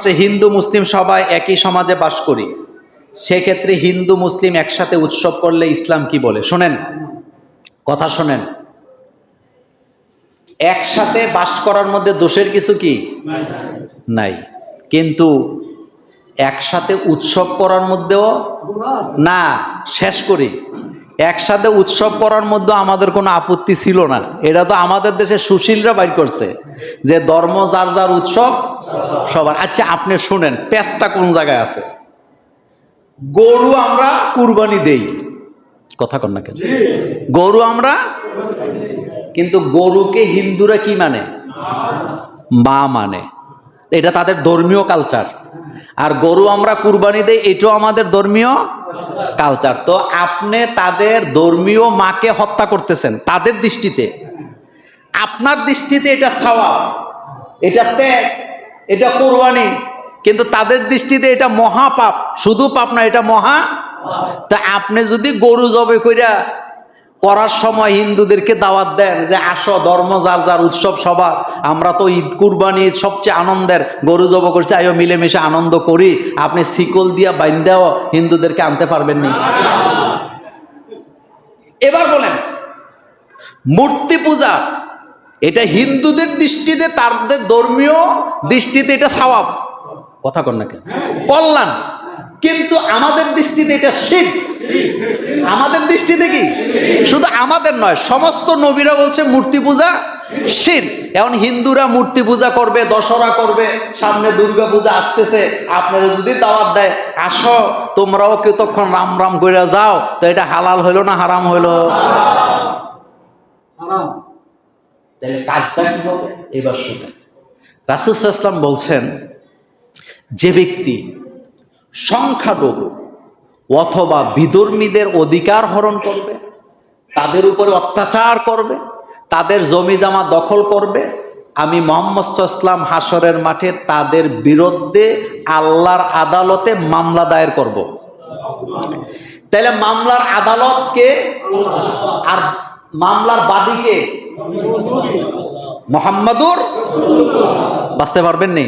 হচ্ছে হিন্দু, মুসলিম সবাই একই সমাজে বাস করি। সেক্ষেত্রে হিন্দু, মুসলিম একসাথে উৎসব করলে ইসলাম কি বলে? শোনেন, কথা শোনেন। একসাথে বাস করার মধ্যে দোষের কিছু কি? নাই। কিন্তু একসাথে উৎসব করার মধ্যেও না, শেষ করি। একসাথে উৎসব করার মধ্যে আমাদের কোনো আপত্তি ছিল না। এটা তো আমাদের দেশে সুশীলরা বাইর করছে। যে ধর্ম যার যার উৎসব সবার। আচ্ছা আপনি শুনেন পেঁচটা কোন জায়গায় আছে? গরু আমরা কুরবানি দেই। কথা কন না কেন? গরু আমরা? কিন্তু গরুকে হিন্দুরা কি মানে? মা মানে। এটা তাদের ধর্মীয় কালচার আর গরু আমরা কুরবানি দেই এটাও আমাদের ধর্মীয় কালচার তো আপনি তাদের ধর্মীয় মাকে হত্যা করতেছেন তাদের দৃষ্টিতে। আপনার দৃষ্টিতে এটা ছাওয়া এটা ত্যাগ, এটা কোরবানি, কিন্তু তাদের দৃষ্টিতে এটা মহাপাপ, শুধু পাপ না, এটা মহা তা আপনি যদি গরু জবে কইরা করার সময় হিন্দুদেরকে দাওয়াত দেন যে আসো, ধর্ম যার যার উৎসব সবার, আমরা তো ঈদ, কুরবানি সবচেয়ে আনন্দের, গরু জব করছি, আয়ো মিলেমিশে আনন্দ করি, আপনি শিকল দিয়া বাইন্দাও হিন্দুদেরকে আনতে পারবেন নি? এবার বলেন, মূর্তি পূজা এটা হিন্দুদের দৃষ্টিতে তাদের ধর্মীয় দৃষ্টিতে এটা সওয়াব কথা কন না কেন? কল্যাণ। কিন্তু আমাদের দৃষ্টিতে এটা শিব আমাদের দৃষ্টিতে কি? শুধু আমাদের নয়, সমস্ত নবীরা বলছে মূর্তি পূজা শির। এখন হিন্দুরা মূর্তি পূজা করবে দশরা করবে, সামনে দুর্গা পূজা আসতেছে। আপনারা যদি দাওয়াত দেয়, আসো, তোমরাও কেউ তখন রাম রাম করে যাও, তো এটা হালাল হইল না হারাম হইল? তাহলে কাজটা কি হবে এবার শুনেন রাসুসাল্লাম বলছেন, যে ব্যক্তি সংখ্যা সংখ্যালঘু অথবা বিধর্মীদের অধিকার হরণ করবে, তাদের উপরে অত্যাচার করবে, তাদের জমি জামা দখল করবে, আমি মোহাম্মদ ইসলাম হাসরের মাঠে তাদের বিরুদ্ধে আল্লাহর আদালতে মামলা দায়ের করব। তাহলে মামলার আদালতকে আর মামলার বাদীকে মোহাম্মদুর? বাঁচতে পারবেন নি?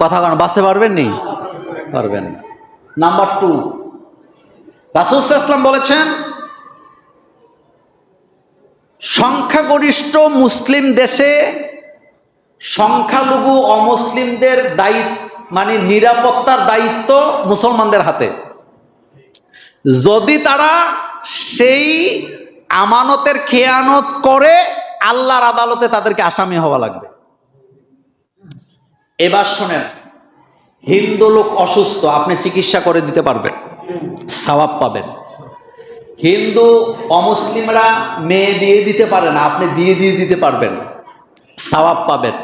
কথা কন, বাঁচতে পারবেন নি? পারবেন নাম্বার টু রাসুলাম বলেছেন, সংখ্যাগরিষ্ঠ মুসলিম দেশে সংখ্যালঘু অমুসলিমদের দায়িত্ব মানে নিরাপত্তার দায়িত্ব মুসলমানদের হাতে। যদি তারা সেই আমানতের খেয়ানত করে আল্লাহর আদালতে তাদেরকে আসামি হওয়া লাগবে। এবার শোনেন, হিন্দু লোক অসুস্থ, আপনি চিকিৎসা করে দিতে পারবেন, সওয়াব পাবেন। হিন্দু অমুসলিমরা মেয়ে বিয়ে দিতে পারে না, আপনি বিয়ে দিয়ে দিতে পারবেন, সওয়াব পাবেন।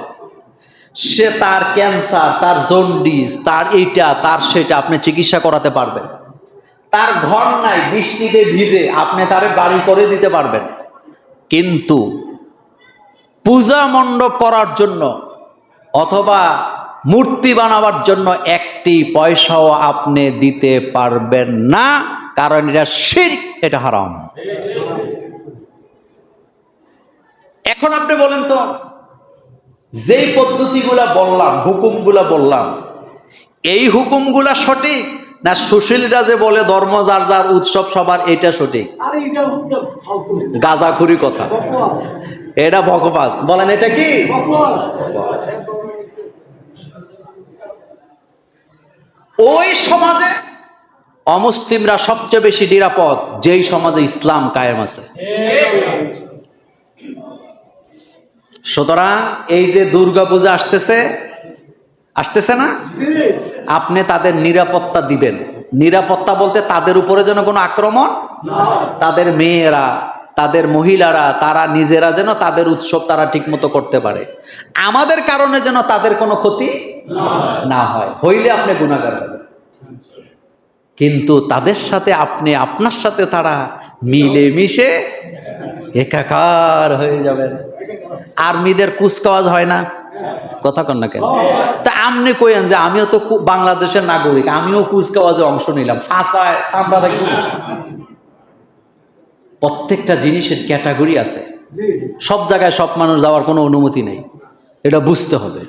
সে তার ক্যান্সার, তার জন্ডিস, তার এইটা, তার সেটা আপনি চিকিৎসা করাতে পারবেন। তার ঘর নাই, বৃষ্টিতে ভিজে, আপনি তার বাড়ি করে দিতে পারবেন। কিন্তু পূজা মণ্ডপ করার জন্য অথবা মূর্তি বানাবার জন্য একটি পয়সাও আপনি দিতে পারবেন না, কারণ এটা শির এটা হারাম। এখন আপনি বলেন তো, যেই পদ্ধতিগুলা বললাম, হুকুমগুলা বললাম, এই হুকুমগুলা সঠিক? না সুশীলরা যে বলে ধর্ম যার যার উৎসব সবার এটা সঠিক। গাজাখুরি কথা। এটা ভগবাস বলেন এটা কি? ওই সমাজে অমুসলিমরা সবচেয়ে বেশি নিরাপদ যেই সমাজে ইসলাম কায়েম আছে। সুতরাং এই যে দুর্গা পূজা আসতেছে আসতেছে না? আপনি তাদের নিরাপত্তা দিবেন। নিরাপত্তা বলতে তাদের উপরে যেন কোনো আক্রমণ তাদের মেয়েরা, তাদের মহিলারা, তারা নিজেরা যেন তাদের উৎসব তারা ঠিকমতো করতে পারে। আমাদের কারণে যেন তাদের কোনো ক্ষতি না হয়। হইলে আপনি গুণাগার কিন্তু তাদের সাথে আপনি, আপনার সাথে তারা মিলেমিশে একাকার হয়ে যাবেন। আর্মিদের কুচকাওয়াজ হয় না। কথা কন না কেন? তা আপনি কইন যে আমিও তো বাংলাদেশের নাগরিক আমিও কুচকাওয়াজে অংশ নিলাম। ফাঁসায় সাম্বা দেখি প্রত্যেকটা জিনিসের ক্যাটাগরি আছে। সব জায়গায় সব মানুষ যাওয়ার কোনো অনুমতি নেই। এটা বুঝতে হবে।